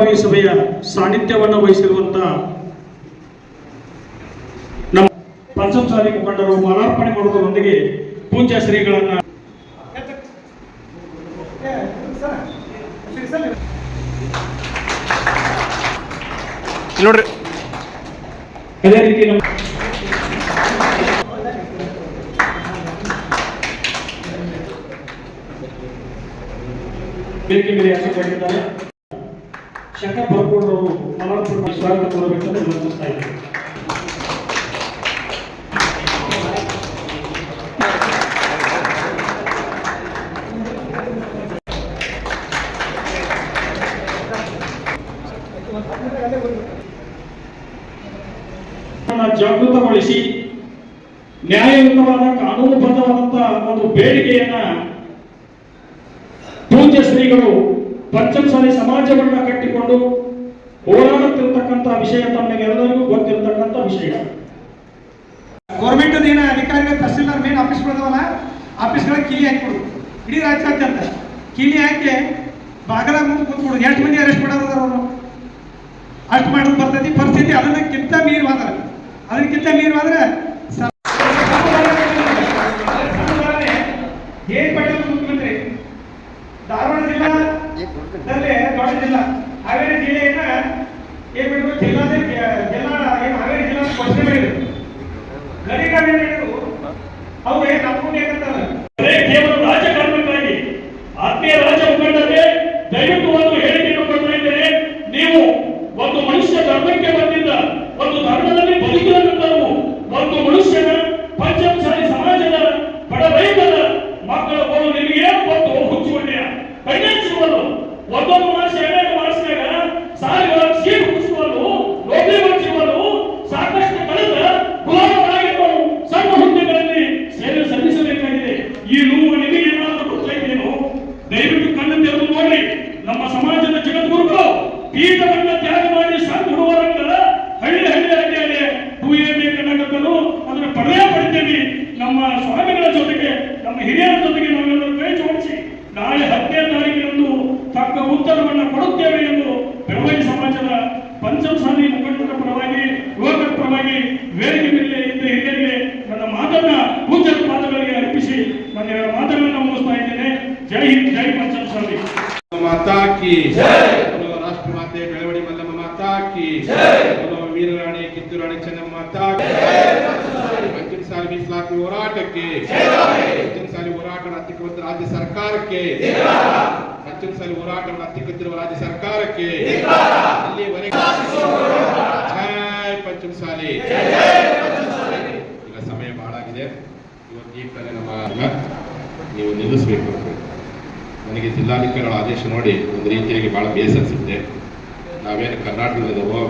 ಪೂರ್ವಭಾವಿ ಸಭೆಯ ಸಾನ್ನಿಧ್ಯವನ್ನು ವಹಿಸಿರುವಂತಹ ನಮ್ಮ ಪಂಚಮಸಾಲಿ ಮುಖಂಡರು ಮಾಲಾರ್ಪಣೆ ಮಾಡುವುದರೊಂದಿಗೆ ಪೂಜ್ಯ ಶ್ರೀಗಳನ್ನ ನೋಡ್ರಿ. ಅದೇ ರೀತಿ ನಮ್ಮ ವೇದಿಕೆ ಮೇಲೆ ಆಸಕ್ತರಾಗಿದ್ದಾರೆ ಶಂಕರ್ ಬರ್ಕೊಂಡು ಮಾಲಾರ್ಪಣೆ ಸ್ವಾಗತ ಕೊಡಬೇಕಂತ ವಿನಂತಿಸ್ತಾ ಇದ್ದಾರೆ ಅನ್ನ ಜಾಗೃತಗೊಳಿಸಿ ನ್ಯಾಯಯುತವಾದ ಕಾನೂನುಬದ್ಧವಾದಂತಹ ಒಂದು ಬೇಡಿಕೆಯನ್ನ ಪೂಜ್ಯ ಶ್ರೀಗಳು ಪಂಚಮಸಾಲಿ ಸಮಾಜವನ್ನ ಕಟ್ಟಿಕೊಂಡು ಹೋರಾಡುತ್ತಿರತಕ್ಕಂಥ ವಿಷಯ ತಮಗೆಲ್ಲರಿಗೂ ಗೊತ್ತಿರತಕ್ಕಂತ ವಿಷಯ. ಗೌರ್ಮೆಂಟ್ ಏನ ಅಧಿಕಾರಿಗಳ ತಹಸೀಲ್ದಾರ್ ಮೇನ್ ಆಫೀಸ್ ಬರ್ದವಲ್ಲ ಆಫೀಸ್ಗಳಿಗೆ ಕೀಲಿ ಹಾಕ್ಬಿಡು ಇಡೀ ರಾಜ್ಯಾದ್ಯಂತ. ಕೀಲಿ ಹಾಕಿ ಬಾಗಲ ಮುಂದೆ ಕೂತ್ಬಿಡು ಎಷ್ಟು ಮಂದಿ ಅರೆಸ್ಟ್ ಮಾಡೋದಾರ ಅವರು? ಅಷ್ಟು ಮಾಡೋದು ಬರ್ತೈತಿ. ಪರಿಸ್ಥಿತಿ ಅದನ್ನಕ್ಕಿಂತ ಹೋದ್ರೆ ಅದಕ್ಕಿಂತ ಮೀರುವಾದ್ರೆ ಏನ್ ಅವ್ರು ಪೀಠವನ್ನ ತ್ಯಾಗ ಮಾಡಿ ಸಣ್ಣ ಹುಡುಗರನ್ನ ಹಳ್ಳಿ ಹಳ್ಳಿ ಹಳ್ಳಿಯಲ್ಲಿ ಹಳ್ಳಿ ಟೂ ಅದನ್ನು ಪಡೆಯೇ ಪಡೆದೇ ಪಡಿತೀವಿ ನಮ್ಮ ಸ್ವಾಮಿಗಳ ಜೊತೆಗೆ ನಮ್ಮ ಹಿರಿಯರ ಜೊತೆಗೆ ನಾವೆಲ್ಲರೂ ಕೈ ಜೋಡಿಸಿ ನಾಳೆ ಹತ್ತನೇ ತಾರೀಕಿನಂದು ತಕ್ಕ ಉತ್ತರವನ್ನು ಕೊಡುತ್ತೇವೆ ಎಂದು ಬೆಳವಣಿಗೆ ಸಮಾಜದ ಪಂಚಮಸಾಲಿ ಮುಖಂಡರ ಪರವಾಗಿ ಯುವಕರ ಪರವಾಗಿ ವೇದಿಕೆ ಮೇಲೆ ಇದ್ದ ಹಿರಿಯರಿಗೆ ನನ್ನ ಮಾತನ್ನ ಪೂಜರ ಪಾದಗಳಿಗೆ ಅರ್ಪಿಸಿ ನನ್ನ ಮಾತನ್ನ ಮಾತುಗಳನ್ನು ಮುಗಿಸ್ತಾ ಇದ್ದೇನೆ. ಜೈ ಹಿಂದ್ ಜೈ ಪಂಚಮಸಾಲಿ. ಮಾತಾ ಕಿ बोलो ವೀರರಾಣಿ ಕಿತ್ತೂರಾಣಿ ಚೆನ್ನಮ್ಮ ಮಾತಾ ಕಿ ಪಂಚಮ ಸಾಲಿ ಮೀಸಲಾತಿ ಹೋರಾಟಕ್ಕೆ ಪಂಚಮ ಸಾಲಿ ಹೋರಾಟವನ್ನು ಹತ್ತಿಕ್ಕುವಂತ ರಾಜ್ಯ ಸರ್ಕಾರಕ್ಕೆ ಪಂಚಮ ಸಾಲಿ ಹೋರಾಟವನ್ನು ಹತ್ತಿಕ್ಕುತ್ತಿರುವ ರಾಜ್ಯ ಸರ್ಕಾರಕ್ಕೆ, ಇಲ್ಲಿವರೆಗೆ ಜೈ ಪಂಚಮ ಸಾಲಿ. ಈಗ ಸಮಯ ಬಹಳ ಆಗಿದೆ. ಇವತ್ತು ಈ ಕಡೆ ನಮ್ಮ ನೀವು ನಿಲ್ಲಿಸಬೇಕು. ನನಗೆ ಜಿಲ್ಲಾಧಿಕಾರಿಗಳ ಆದೇಶ ನೋಡಿ ಒಂದು ರೀತಿಯಾಗಿ ಬಹಳ ಬೇಸರ ಅನಿಸುತ್ತೆ ನಾವೇನು ಕರ್ನಾಟಕದಲ್ಲದವೋ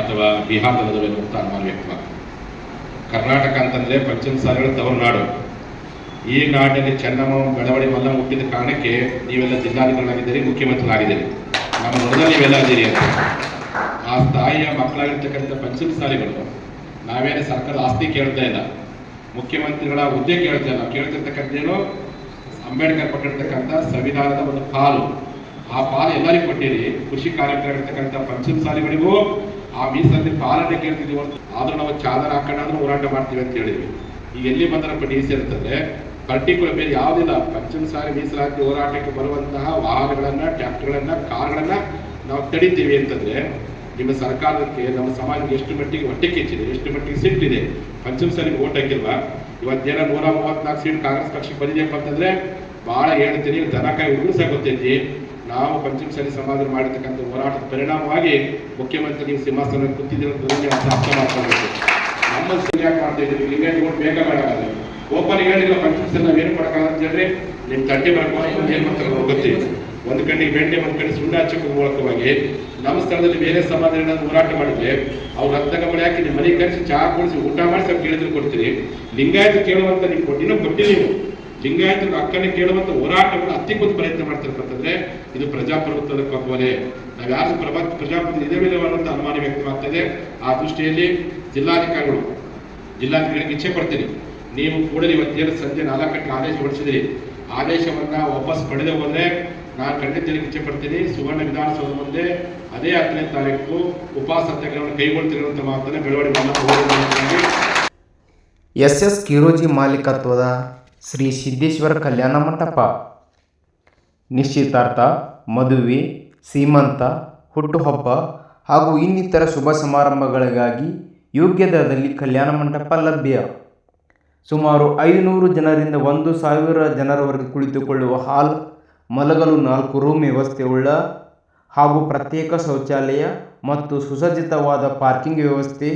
ಅಥವಾ ಬಿಹಾರದಲ್ಲಿದ್ದಾವೇನೋ ಅಂತ ಅನುಮಾನ ವ್ಯಕ್ತವಾಗ್ತದೆ ಕರ್ನಾಟಕ ಅಂತಂದರೆ ಪಂಚಮ ಸಾಲಿಗಳ ತವರುನಾಡು ಈ ನಾಡಿನಲ್ಲಿ ಚೆನ್ನಮ್ಮ ಬೆಳವಡಿ ಮಲ್ಲ ಹುಟ್ಟಿದ ಕಾರಣಕ್ಕೆ ನೀವೆಲ್ಲ ಜಿಲ್ಲಾಧಿಕಾರಿಗಳಾಗಿದ್ದೀರಿ, ಮುಖ್ಯಮಂತ್ರಿಗಳಾಗಿದ್ದೀರಿ. ನಮ್ಮ ಮೊದಲ ನೀವೆಲ್ಲ ಇದ್ದೀರಿ ಅಂತ. ಆ ತಾಯಿಯ ಮಕ್ಕಳಾಗಿರ್ತಕ್ಕಂಥ ಪಂಚಮ ಸಾರಿಗಳು, ನಾವೇನು ಸರ್ಕಾರದ ಆಸ್ತಿ ಕೇಳ್ತಾ ಇಲ್ಲ. ಮುಖ್ಯಮಂತ್ರಿಗಳ ಹುದ್ದೆ ಕೇಳ್ತಾ ಇಲ್ಲ. ಕೇಳ್ತಿರ್ತಕ್ಕಂಥ ಕೇಳ್ತಿರ್ತಕ್ಕಂಥೇನು ಅಂಬೇಡ್ಕರ್ ಪಟ್ಟಿರ್ತಕ್ಕಂಥ ಸಂವಿಧಾನದ ಒಂದು ಪಾಲು. ಆ ಪಾಲು ಎಲ್ಲರಿಗೂ ಕೊಟ್ಟಿರಿ. ಕೃಷಿ ಕಾರ್ಯಕ್ರಮ ಪಂಚಮ ಸಾಲಿಗಳಿಗೂ, ಆ ಮೀಸಲಿ ಪಾಲನೆ ಅಂತ. ಆದ್ರೂ ನಾವು ಚಾದರ ಹಾಕೊಂಡಾದ್ರೂ ಹೋರಾಟ ಮಾಡ್ತೀವಿ ಅಂತ ಹೇಳಿದ್ವಿ. ಈಗ ಎಲ್ಲಿ ಬಂದ್ರಪ್ಪ ಡಿ ಸಿ ಅಂತಂದ್ರೆ, ಪರ್ಟಿಕ್ಯುಲರ್ ಬೇರೆ ಯಾವುದಿಲ್ಲ. ಪಂಚಮ ಸಾಲಿ ಮೀಸಲಾತಿ ಹೋರಾಟಕ್ಕೆ ಬರುವಂತಹ ವಾಹನಗಳನ್ನ ಟ್ಯಾಕ್ಟರ್ಗಳನ್ನ ಕಾರ್ಗಳನ್ನ ನಾವು ತಡಿತೀವಿ ಅಂತಂದ್ರೆ, ನಿಮ್ಮ ಸರ್ಕಾರಕ್ಕೆ, ನಮ್ಮ ಸಮಾಜಕ್ಕೆ ಎಷ್ಟು ಮಟ್ಟಿಗೆ ಹೊಟ್ಟೆ ಕಿಚ್ಚಿದೆ, ಎಷ್ಟು ಮಟ್ಟಿಗೆ ಸಿಟ್ಟಿದೆ ಪಂಚಮ ಸಾಲಿಗೆ ಓಟ್ ಹಾಕಿಲ್ವಾ? ಇವತ್ತೇನ ನೂರ ಮೂವತ್ನಾಲ್ಕು ಸೀಟ್ ಕಾಂಗ್ರೆಸ್ ಪಕ್ಷಕ್ಕೆ ಬಂದಿದೆ ಅಂತಂದ್ರೆ ಬಹಳ ಹೇಳ್ತೀನಿ ದನ ಕೈ ಉಗುಳ್ಸ ಗೊತ್ತೈತಿ. ನಾವು ಪಂಚಮಸಾಲಿ ಸಮಾಜ ಮಾಡಿರ್ತಕ್ಕಂಥ ಹೋರಾಟದ ಪರಿಣಾಮವಾಗಿ ಮುಖ್ಯಮಂತ್ರಿ ನೀವು ಸಿಂಹಾಸನ ಕೂತಿದ್ದೀರ ಅರ್ಥ ಮಾಡ್ಕೊಳ್ಬೇಕು. ನಮ್ಮ ಸರಿಯಾಗಿ ಮಾಡ್ತಾ ಇದ್ದೀವಿ. ಲಿಂಗಾಯತ್ ಓಟ್ ಬೇಗ ಬೇಡಲ್ಲ ಓಪನ್ ಹೇಳಿಲ್ಲ ಪಂಚಮಸಾಲಿ ನಾವು ಮಾಡೋಕ್ಕಾಗಲ್ಲ ಅಂತ ಹೇಳಿದ್ರೆ ನಿಮ್ಮ ತಟ್ಟೆ ಬರ್ಕೊಂಡು ಏನು ಮಾಡ್ತಾರೆ ಗೊತ್ತಿ ಒಂದು ಕಣ್ಣಿಗೆ ಬೆಂಡೆ ಒಂದು ಕಡೆ ಸುಣ್ಣ ಹಚ್ಚಕ್ಕೆ ಮೂಲಕವಾಗಿ ನಮ್ಮ ಸ್ಥಳದಲ್ಲಿ ಬೇರೆ ಸಮಾಜ ಏನಾದ್ರು ಹೋರಾಟ ಮಾಡಿದ್ರೆ ಅವ್ರು ರಕ್ತ ಮಳೆ ಹಾಕಿ ನಿಮ್ಮ ಮನೆಗೆ ಕರೆಸಿ ಚಹಾ ಕುಡಿಸಿ, ಊಟ ಮಾಡಿ ಅವ್ರು ಕೇಳಿದ್ರು ಕೊಡ್ತೀರಿ. ಲಿಂಗಾಯತ ಕೇಳುವಂತ ನೀವು ಕೊಟ್ಟಿನೂ ಕೊಟ್ಟಿ ನೀವು. ಲಿಂಗಾಯತರ ಹಕ್ಕನ್ನು ಕೇಳುವಂತ ಹೋರಾಟವನ್ನು ಅತ್ತಿಕ್ಕೊಂದು ಪ್ರಯತ್ನ ಮಾಡ್ತಿರ್ತಂದ್ರೆ ಇದು ಪ್ರಜಾಪ್ರಭುತ್ವದ ಕೊಪ್ಪಲೆ ನಾವು ಯಾರು ಪ್ರಭಾ ಪ್ರಜಾಪ್ರಭುತ್ವ ಇದೇ ಅನ್ನೋಂಥ ಅನುಮಾನ ವ್ಯಕ್ತವಾಗ್ತದೆ ಆ ದೃಷ್ಟಿಯಲ್ಲಿ ಜಿಲ್ಲಾಧಿಕಾರಿಗಳು ಜಿಲ್ಲಾಧಿಕಾರಿಗಳಿಗೆ ಇಚ್ಛೆ ಪಡ್ತೀನಿ. ನೀವು ಕೂಡಲೇ ಇವತ್ತೇನು ಸಂಜೆ ನಾಲ್ಕು ಗಂಟೆ ಆದೇಶ ಹೊರಡಿಸಿದಿರಿ. ಆದೇಶವನ್ನು ವಾಪಸ್ ಪಡೆದು ಹೋದ್ರೆ ನಾನು ಖಂಡಿತ ಹೇಳಲಿಕ್ಕೆ ಇಚ್ಛೆ ಪಡ್ತೀನಿ. ಸುವರ್ಣ ವಿಧಾನಸೌಧ ಮುಂದೆ ಅದೇ ಹತ್ತನೇ ತಾರೀಕು ಉಪವಾಸ ಸತ್ಯಾಗ್ರಹವನ್ನು ಕೈಗೊಳ್ತಿರೋ ಅಂತ ಮಾತನ್ನು ಬೆಳವಣಿಗೆ ಎಸ್ ಎಸ್ ಕಿರೋಜಿ ಮಾಲೀಕತ್ವದ ಶ್ರೀ ಸಿದ್ದೇಶ್ವರ ಕಲ್ಯಾಣ ಮಂಟಪ. ನಿಶ್ಚಿತಾರ್ಥ, ಮದುವೆ, ಸೀಮಂತ, ಹುಟ್ಟುಹಬ್ಬ ಹಾಗೂ ಇನ್ನಿತರ ಶುಭ ಸಮಾರಂಭಗಳಿಗಾಗಿ ಯೋಗ್ಯ ದರದಲ್ಲಿ ಕಲ್ಯಾಣ ಮಂಟಪ ಲಭ್ಯ. ಸುಮಾರು ಐನೂರು ಜನರಿಂದ ಒಂದು ಸಾವಿರ ಜನರವರೆಗೆ ಕುಳಿತುಕೊಳ್ಳುವ ಹಾಲ್, ಮಲಗಲು ನಾಲ್ಕು ರೂಮ್ ವ್ಯವಸ್ಥೆಯುಳ್ಳ ಹಾಗೂ ಪ್ರತ್ಯೇಕ ಶೌಚಾಲಯ ಮತ್ತು ಸುಸಜ್ಜಿತವಾದ ಪಾರ್ಕಿಂಗ್ ವ್ಯವಸ್ಥೆ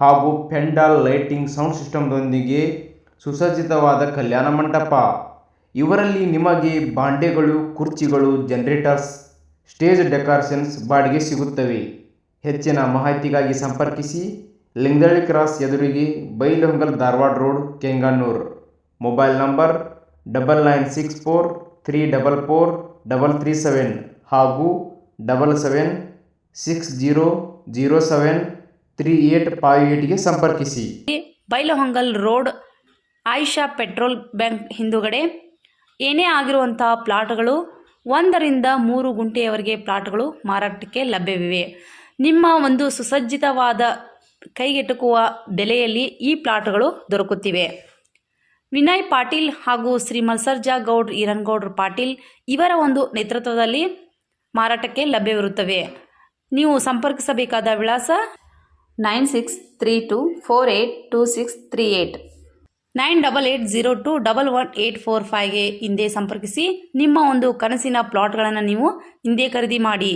ಹಾಗೂ ಪೆಂಡಾಲ್ ಲೈಟಿಂಗ್ ಸೌಂಡ್ ಸಿಸ್ಟಮ್ದೊಂದಿಗೆ ಸುಸಜ್ಜಿತವಾದ ಕಲ್ಯಾಣ ಮಂಟಪ. ಇವರಲ್ಲಿ ನಿಮಗೆ ಬಾಂಡೆಗಳು, ಕುರ್ಚಿಗಳು, ಜನರೇಟರ್ಸ್, ಸ್ಟೇಜ್ ಡೆಕೋರೇಷನ್ಸ್ ಬಾಡಿಗೆ ಸಿಗುತ್ತವೆ. ಹೆಚ್ಚಿನ ಮಾಹಿತಿಗಾಗಿ ಸಂಪರ್ಕಿಸಿ. ಲಿಂಗದಳ್ಳಿ ಕ್ರಾಸ್ ಎದುರಿಗೆ Bailhongal Dharwad road, Kenganur. Mobile number double nine six four three double four double three seven ಹಾಗೂ double seven six zero zero seven three eight five ಏಟ್ಗೆ ಸಂಪರ್ಕಿಸಿ. Bailhongal road Ayesha petrol bank ಹಿಂದುಗಡೆ ಏನೇ ಆಗಿರುವಂತಹ ಪ್ಲಾಟ್ಗಳು ಒಂದರಿಂದ ಮೂರು ಗುಂಟೆಯವರೆಗೆ ಪ್ಲಾಟ್ಗಳು ಮಾರಾಟಕ್ಕೆ ಲಭ್ಯವಿವೆ. ನಿಮ್ಮ ಒಂದು ಸುಸಜ್ಜಿತವಾದ ಕೈಗೆಟುಕುವ ಬೆಲೆಯಲ್ಲಿ ಈ ಪ್ಲಾಟ್ಗಳು ದೊರಕುತ್ತಿವೆ. ವಿನಯ್ ಪಾಟೀಲ್ ಹಾಗೂ ಶ್ರೀ ಮಲ್ಸರ್ಜಾ ಗೌಡ್, ಈರನ್ಗೌಡ್ರ ಪಾಟೀಲ್ ಇವರ ಒಂದು ನೇತೃತ್ವದಲ್ಲಿ ಮಾರಾಟಕ್ಕೆ ಲಭ್ಯವಿರುತ್ತವೆ. ನೀವು ಸಂಪರ್ಕಿಸಬೇಕಾದ ವಿಳಾಸ nine six three two four eight two six three eight nine double eight zero two double one eight four ಫೈವ್ಗೆ ಹಿಂದೆ ಸಂಪರ್ಕಿಸಿ ನಿಮ್ಮ ಒಂದು ಕನಸಿನ ಪ್ಲಾಟ್ಗಳನ್ನು ನೀವು ಹಿಂದೆ ಖರೀದಿ ಮಾಡಿ.